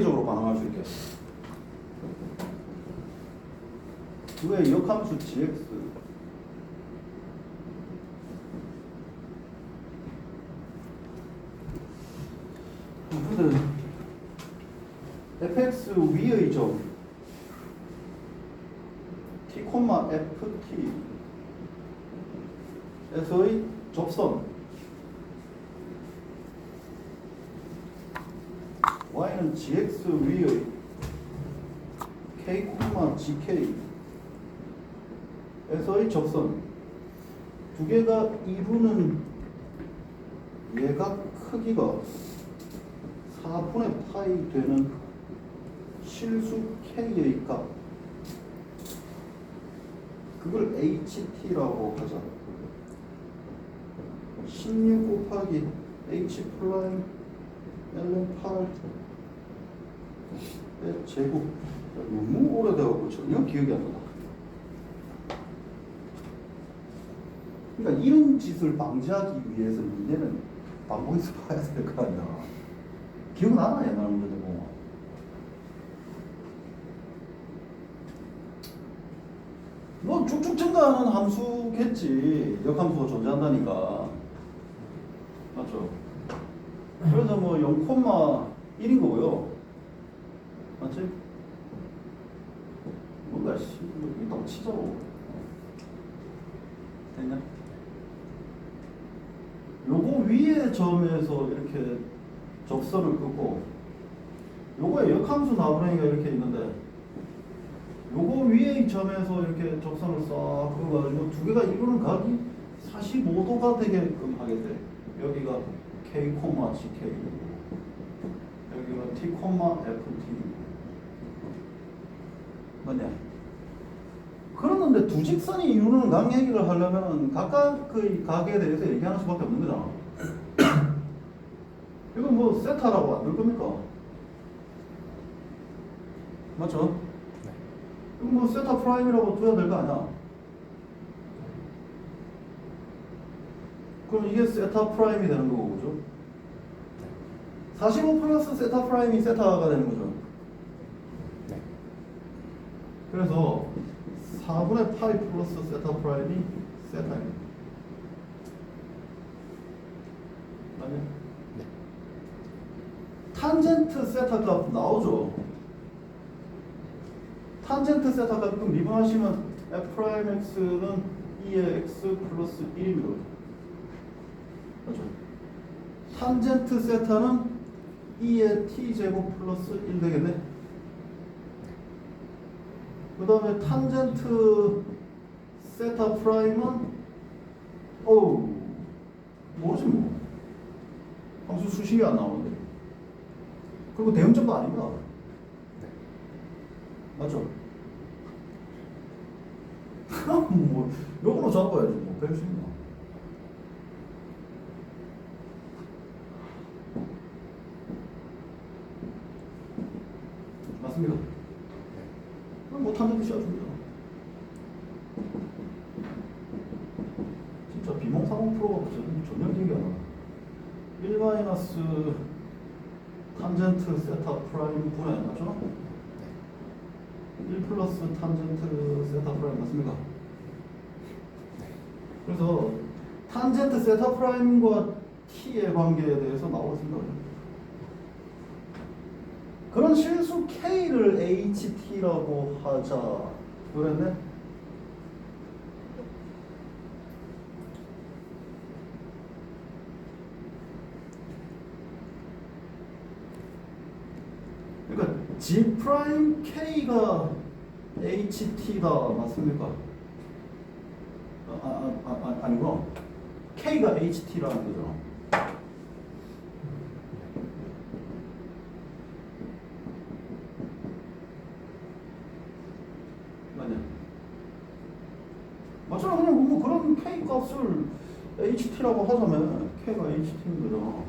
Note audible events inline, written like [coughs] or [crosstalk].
적으로 반응할 수 있게. 왜 역함수 gx? fx 위의 점? t, ft 에서의 접선 y는 gx 위의 k, gk 에서의 접선. 두 개가 이루는 얘가 크기가 4분의 파이 되는 실수 k의 값. 그걸 ht라고 하자. 16 곱하기 h 플라임 ln 8의 제곱 너무 오래돼갖고 전혀 기억이 안 나다. 그러니까 이런 짓을 방지하기 위해서 니네는 반복해서 봐야 될 거 아니야. 기억나나 옛날 문제들 보면 뭐. 쭉쭉 증가하는 함수겠지. 역함수가 존재한다니까. 맞죠? 그래서 뭐 0,1인 거고요 맞지? 뭔가 씨, 뭐 이따 치자고 됐냐? 요거 위에 점에서 이렇게 접선을 긋고 요거에 역함수 나부랭이가 이렇게 있는데 요거 위에 이 점에서 이렇게 접선을 싹 그어가지고 두 개가 이루는 각이 45도가 되게끔 돼. 여기가 K, GK 여기가 T, FT 맞냐? 그러는데 두 직선이 이루는 각 얘기를 하려면 각각의 각에 대해서 얘기하는 수밖에 없는 거잖아. [coughs] 이건 뭐 세타라고 안 될 겁니까? 맞죠? 이건 뭐 세타 프라임이라고 둬야 될 거 아니야? 그럼 이게 세타 프라임이 되는 거고, 그죠? 45 플러스 세타 프라임이 세타가 되는 거죠. 네. 그래서 4분의 파이 플러스 세타 프라임이 세타입니다. 맞냐? 네. 탄젠트 세타 값 나오죠? 탄젠트 세타 값 그럼 미분하시면 f 프라임 x는 2의 x 플러스 1입니 다. 맞죠? 탄젠트 세타는 2의 t 제곱 플러스 1 되겠네. 그 다음에 탄젠트 세타 프라임은 어우 모르지 뭐 함수 수식이 안 나오는데 그리고 대응점도 아닙니다 네. 맞죠? [laughs] 뭐 요거로 잡아야지 뭐 배울 수 있나 맞습니다 그럼 뭐 탄젠트 씌워줍니다 진짜 비몽사몽 프로가 전- 전혀 기억이 안 나. 1 마이너스 탄젠트 세타 프라임 분의 맞죠? 1 플러스 탄젠트 세타 프라임 맞습니까? 그래서 탄젠트 세타 프라임과 t의 관계에 대해서 나오겠습니다. 그런 실수 k를 ht라고 하자. 그랬네? 그러니까 g 프라임 k가 ht다 맞습니까? 아, 아, 아, 아 아니구나. k가 ht라는 거죠. 맞냐? 맞잖아 그냥 뭐 그런 k 값을 ht라고 하자면 k가 ht인 거죠.